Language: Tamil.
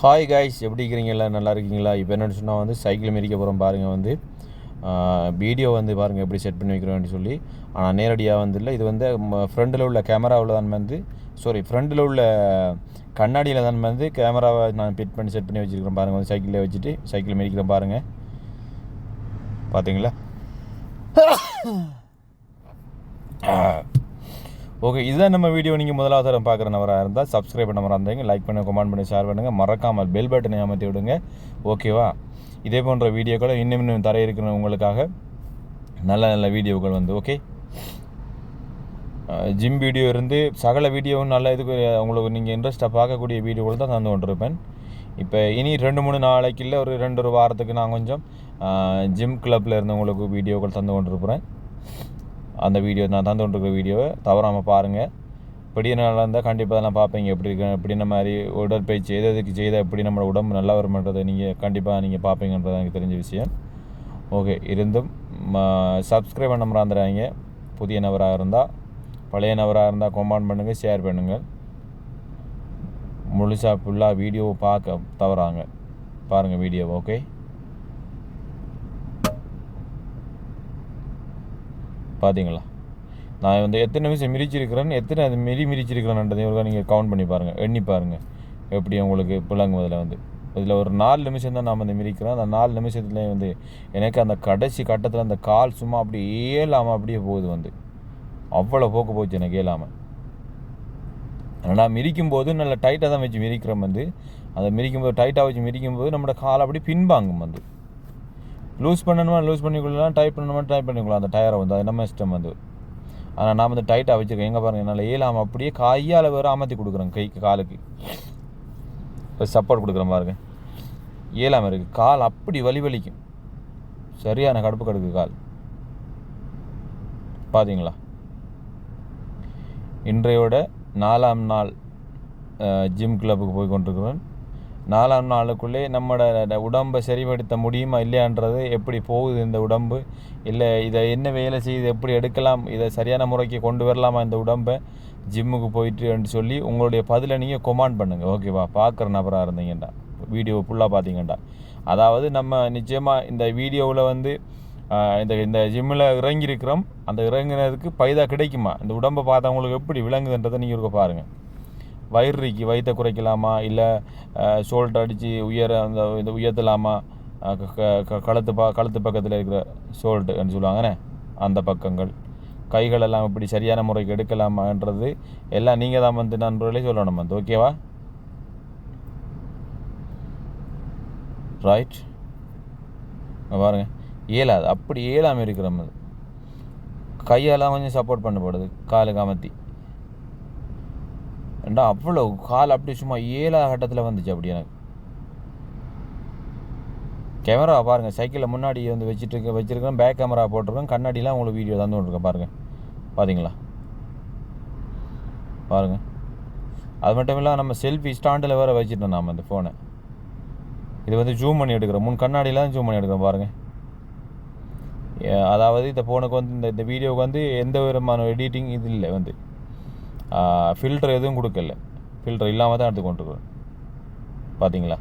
ஹாய் காய்ஸ் எப்படி இருக்கிறீங்களா நல்லா இருக்கீங்களா? இப்போ என்னென்னு சொன்னால் வந்து சைக்கிள் மிதிக்க போகிறோம் பாருங்கள் வந்து. வீடியோ வந்து பாருங்கள் எப்படி செட் பண்ணி வைக்கிறோம்னு சொல்லி. ஆனால் நேரடியாக வந்து இல்லை இது வந்து ஃப்ரண்டில் உள்ள கேமராவில் தான் வந்து சாரி ஃப்ரண்டில் உள்ள கண்ணாடியில் தான் வந்து கேமராவை நான் ஃபிட் பண்ணி செட் பண்ணி வச்சுருக்கிறேன் பாருங்கள் வந்து சைக்கிளில் வச்சுட்டு சைக்கிள் மிதிக்கிறேன் பாருங்கள் பார்த்தீங்களா ஓகே இதுதான் நம்ம வீடியோ நீங்கள் முதலாவது தரம் பார்க்குற நபராக இருந்தால் சப்ஸ்கிரைப் பண்ண மறந்துங்க லைக் பண்ணி கமெண்ட் பண்ணி ஷேர் பண்ணுங்கள் மறக்காமல் பெல் பட்டனை அமர்த்தி விடுங்க. ஓகேவா இதே போன்ற வீடியோக்களை இன்னும் இன்னும் தர இருக்கிற உங்களுக்காக நல்ல நல்ல வீடியோக்கள் வந்து ஓகே ஜிம் வீடியோ இருந்து சகல வீடியோவும் நல்ல இதுக்கு உங்களுக்கு நீங்கள் இன்ட்ரெஸ்ட்டாக பார்க்கக்கூடிய வீடியோக்கள் தான் தந்து கொண்டிருப்பேன். இப்போ இனி ரெண்டு மூணு நாளைக்கு இல்லை ஒரு ரெண்டு ஒரு வாரத்துக்கு நான் கொஞ்சம் ஜிம் கிளப்பில் இருந்து உங்களுக்கு வீடியோக்கள் தந்து கொண்டிருக்கிறேன். அந்த வீடியோ நான் தந்து கொண்டிருக்கிற வீடியோவை தவறாமல் பாருங்கள் இப்படி நல்லா இருந்தால் கண்டிப்பாக அதெல்லாம் பார்ப்பீங்க. எப்படி இருக்கு எப்படி இந்த மாதிரி உடற்பயிற்சி எது எதுக்கு செய்தால் எப்படி நம்மளோட உடம்பு நல்லா வருமன்றதை நீங்கள் கண்டிப்பாக நீங்கள் பார்ப்பீங்கன்றது எனக்கு தெரிஞ்ச விஷயம். ஓகே இருந்தும் சப்ஸ்கிரைப் பண்ண மறந்துடுறாங்க புதிய நபராக இருந்தால் பழைய நபராக இருந்தால் கமெண்ட் பண்ணுங்கள் ஷேர் பண்ணுங்கள். முழுசாக ஃபுல்லாக வீடியோவை பார்க்க தவறாங்க. பாருங்கள் வீடியோ ஓகே பார்த்தீங்களா நான் வந்து எத்தனை நிமிஷம் மிரிச்சிருக்கிறேன் எத்தனை அது மிரி மிரிச்சிருக்கிறேன்ன்றதை ஒரு நீங்கள் கவுண்ட் பண்ணி பாருங்கள் எண்ணி பாருங்கள் எப்படி உங்களுக்கு புழங்குவதில் வந்து. இதில் ஒரு நாலு நிமிஷம் தான் நான் வந்து மிரிக்கிறேன் அந்த நாலு நிமிஷத்துலேயே வந்து எனக்கு அந்த கடைசி கட்டத்தில் அந்த கால் சும்மா அப்படி ஏலாமல் அப்படியே போகுது வந்து. அவ்வளோ போக்கு போச்சு எனக்கு ஏலாமல் ஆனால் மிரிக்கும் போது நல்ல டைட்டாக தான் வச்சு மிரிக்கிறோம் வந்து. அதை மிரிக்கும் போது டைட்டாக வச்சு மிரிக்கும் போது நம்மளோட கால் அப்படி பின்பாங்கும் வந்து. லூஸ் பண்ணணுமா லூஸ் பண்ணிக்கொள்ளலாம்? டைப் பண்ணணுமா டைட் பண்ணிக்கலாம் அந்த டயரை வந்து அது நம்ம இஷ்டம் வந்து ஆனால் நான் வந்து டைட்டாக வச்சுருக்கேன். எங்கே பாருங்கள் என்னால் ஏழாமல் அப்படியே கையால் வேறு அமர்த்தி கொடுக்குறேன் கைக்கு காலுக்கு. சப்போர்ட் கொடுக்குறேன் பாருங்க. ஏலாமல் இருக்குது கால் அப்படி வலி வலிக்கும். சரியான கடுப்பு கடுக்கு கால். பார்த்தீங்களா இன்றையோட நாலாம் நாள் ஜிம் கிளப்புக்கு போய் கொண்டிருக்கிறேன் நாலாம் நாளுக்குள்ளே நம்மளோட உடம்பை சரிப்படுத்த முடியுமா இல்லையான்றது எப்படி போகுது இந்த உடம்பு? இல்லை இதை என்ன வேலை செய்யுது எப்படி எடுக்கலாம்? இதை சரியான முறைக்கு கொண்டு வரலாமா இந்த உடம்பை? ஜிம்முக்கு போயிட்டுன்னு சொல்லி உங்களுடைய பதிலை நீங்கள் கொமாண்ட் பண்ணுங்கள் ஓகேவா பார்க்குற நபராக இருந்தீங்கண்டா. வீடியோ ஃபுல்லாக பார்த்தீங்கண்டா. அதாவது நம்ம நிச்சயமாக இந்த வீடியோவில் வந்து இந்த இந்த ஜிம்மில் இறங்கியிருக்கிறோம். அந்த இறங்கினதுக்கு பைதா கிடைக்குமா? இந்த உடம்பை பார்த்தவங்களுக்கு எப்படி விளங்குதுன்றதை நீங்கள் இருக்க பாருங்கள் வயிறுக்கு வயிற்றை குறைக்கலாமா? இல்லை ஷோல்டர் அடித்து உயர அந்த இது உயர்த்தலாமா? கழுத்து பா கழுத்து பக்கத்தில் இருக்கிற சோல்ட்டுன்னு சொல்லுவாங்கண்ணே அந்த பக்கங்கள். கைகளெல்லாம் இப்படி சரியான முறைக்கு எடுக்கலாமான்றது எல்லாம் நீங்கள் தான் வந்து நண்பர்களே சொல்லணும் வந்து ஓகேவா ரைட் பாருங்கள் இயலாது. அப்படி இயலாமல் இருக்கிற மாதிரி. கையெல்லாம் கொஞ்சம் சப்போர்ட் பண்ணப்படுது காலு அமர்த்தி ஏண்டா அவ்வளோ கால் அப்படி சும்மா ஏழா கட்டத்தில் வந்துச்சு அப்படி எனக்கு. கேமரா பாருங்கள் சைக்கிளில் முன்னாடி வந்து வச்சுட்டு வச்சுருக்கேன் பேக் கேமரா போட்டிருக்கேன் கண்ணாடிலாம் உங்களுக்கு வீடியோ தந்து இருக்கேன் பாருங்கள் பார்த்தீங்களா பாருங்கள் அது மட்டும் இல்லாமல் நம்ம செல்ஃபி ஸ்டாண்டில் வேறு வச்சுட்டோம் நாம் அந்த ஃபோனை இது வந்து ஜூம் பண்ணி எடுக்கிறோம். முன் கண்ணாடிலாம் ஜூம் பண்ணி எடுக்கிறோம் பாருங்கள் அதாவது இந்த ஃபோனுக்கு வந்து இந்த இந்த வீடியோவுக்கு வந்து எந்த விதமான எடிட்டிங் இது இல்லை வந்து. ஃபில்டர் எதுவும் கொடுக்கல. ஃபில்டர் இல்லாமல் தான் எடுத்து கொண்டிருக்கிறோம் பார்த்தீங்களா